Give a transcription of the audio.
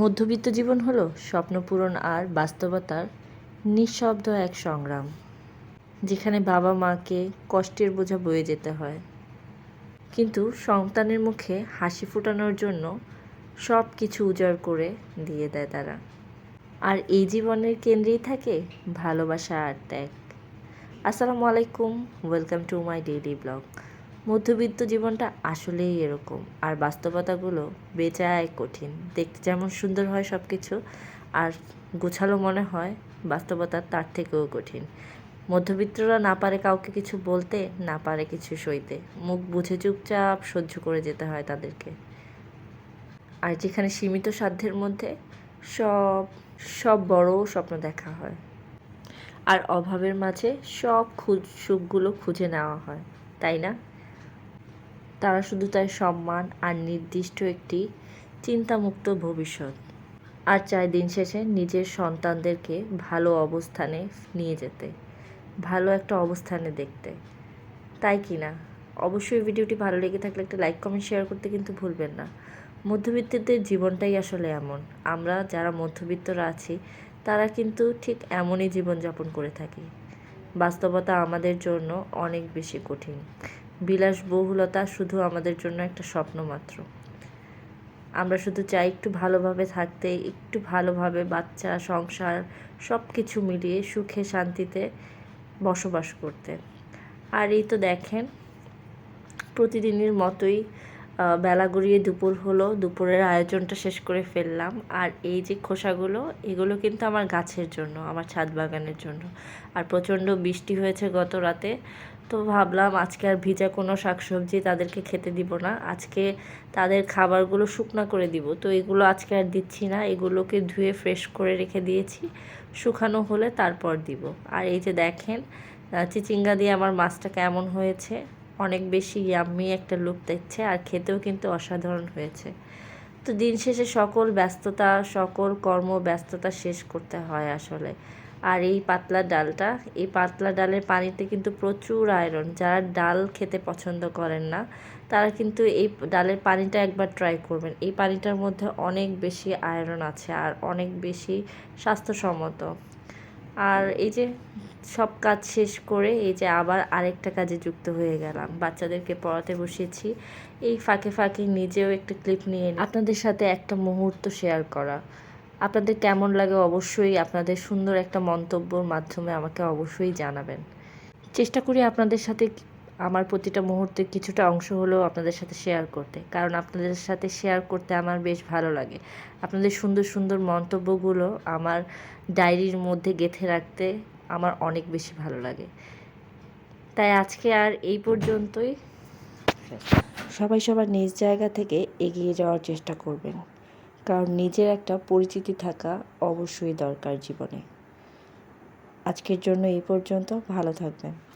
মধ্যবিত্ত জীবন হলো স্বপ্নপূরণ আর বাস্তবতার নিঃশব্দ এক সংগ্রাম, যেখানে বাবা মাকে কষ্টের বোঝা বয়ে যেতে হয়। কিন্তু সন্তানের মুখে হাসি ফোটানোর জন্য সব কিছু উজাড় করে দিয়ে দেয় তারা। আর এই জীবনের কেন্দ্রেই থাকে ভালোবাসা আর ত্যাগ। আসসালামু আলাইকুম, welcome to my daily blog. মধ্যবিত্ত জীবনটা আসলেই এরকম। আর বাস্তবতাগুলো বেজায় কঠিন। দেখতে যেমন সুন্দর হয় সব কিছু আর গোছালো মনে হয় বাস্তবতা তার থেকেও কঠিন। মধ্যবিত্তরা না পারে কাউকে কিছু বলতে, না পারে কিছু সইতে। মুখ বুঝে চুপচাপ সহ্য করে যেতে হয় তাদেরকে। আর যেখানে সীমিত সাধ্যের মধ্যে সব সব বড় স্বপ্ন দেখা হয়। আর অভাবের মাঝে সব সুখগুলো খুঁজে নেওয়া হয়। তাই না? তারা শুধু তাই সম্মান আর নির্দিষ্ট একটি চিন্তামুক্ত ভবিষ্যৎ। আর চায় দিন শেষে নিজের সন্তানদেরকে ভালো অবস্থানে নিয়ে যেতে, ভালো একটা অবস্থানে দেখতে। তাই কি না? অবশ্যই ভিডিওটি ভালো লেগে থাকলে একটা লাইক, কমেন্ট, শেয়ার করতে কিন্তু ভুলবেন না। মধ্যবিত্তদের জীবনটাই আসলে এমন। আমরা যারা মধ্যবিত্তরা আছি, তারা কিন্তু ঠিক এমনই জীবনযাপন করে থাকি। বাস্তবতা আমাদের জন্য অনেক বেশি কঠিন। বিলাসবহুলতা শুধু আমাদের জন্য একটা স্বপ্ন মাত্র। আমরা শুধু চাই একটু ভালোভাবে থাকতে, একটু ভালোভাবে বাচ্চা, সংসার সব কিছু মিলিয়ে সুখে, শান্তিতে বসবাস করতে। আর এই তো দেখেন, প্রতিদিনের মতোই বেলা গড়িয়ে দুপুর হলো, দুপুরের আয়োজনটা শেষ করে ফেললাম। আর এই যে খোসাগুলো, এগুলো কিন্তু আমার গাছের জন্য, আমার ছাদ বাগানের জন্য। আর প্রচণ্ড বৃষ্টি হয়েছে গত রাতে তো ভাবলাম আজকে আর ভিজা কোনো শাকসবজি তাদেরকে খেতে দিব না। আজকে তাদের খাবারগুলো শুকনা করে দিব। তো এগুলো আজকে আর দিচ্ছি না। এগুলোকে ধুয়ে ফ্রেশ করে রেখে দিয়েছি। শুকানো হলে তারপর দিব। আর এই যে দেখেন চিচিঙ্গা দিয়ে আমার মাছটা কেমন হয়েছে। অনেক বেশি ইয়াম্মি একটা লুক দিচ্ছে আর খেতেও কিন্তু অসাধারণ হয়েছে। তো দিন শেষে সকল ব্যস্ততা, সকল কর্ম ব্যস্ততা শেষ করতে হয় আসলে। আর এই পাতলা ডালটা, এই পাতলা ডালের পানিতে কিন্তু প্রচুর আয়রন যারা ডাল খেতে পছন্দ করেন না, তারা কিন্তু এই ডালের পানিটা একবার ট্রাই করবেন। এই পানিটার মধ্যে অনেক বেশি আয়রন আছে আর অনেক বেশি স্বাস্থ্যসম্মত। আর এই যে সব কাজ শেষ করে এই যে আবার আরেকটা কাজে যুক্ত হয়ে গেলাম। বাচ্চাদেরকে পড়াতে বসিয়েছি। এই ফাঁকে ফাঁকে নিজেও একটা ক্লিপ নিয়ে আপনাদের সাথে একটা মুহূর্ত শেয়ার করা। আপনাদের কেমন লাগে অবশ্যই আপনাদের সুন্দর একটা মন্তব্যর মাধ্যমে আমাকে অবশ্যই জানাবেন। চেষ্টা করি আপনাদের সাথে আমার প্রতিটা মুহূর্তে কিছুটা অংশ হলেও আপনাদের সাথে শেয়ার করতে। কারণ আপনাদের সাথে শেয়ার করতে আমার বেশ ভালো লাগে। আপনাদের সুন্দর সুন্দর মন্তব্যগুলো আমার ডায়েরির মধ্যে গেঁথে রাখতে আমার অনেক বেশি ভালো লাগে। তাই আজকে আর এই পর্যন্তই। সবাই সবার নিজ জায়গা থেকে এগিয়ে যাওয়ার চেষ্টা করবেন। কারণ নিজের একটা পরিচিতি থাকা অবশ্যই দরকার জীবনে। আজকের জন্য এই পর্যন্ত। ভালো থাকবেন।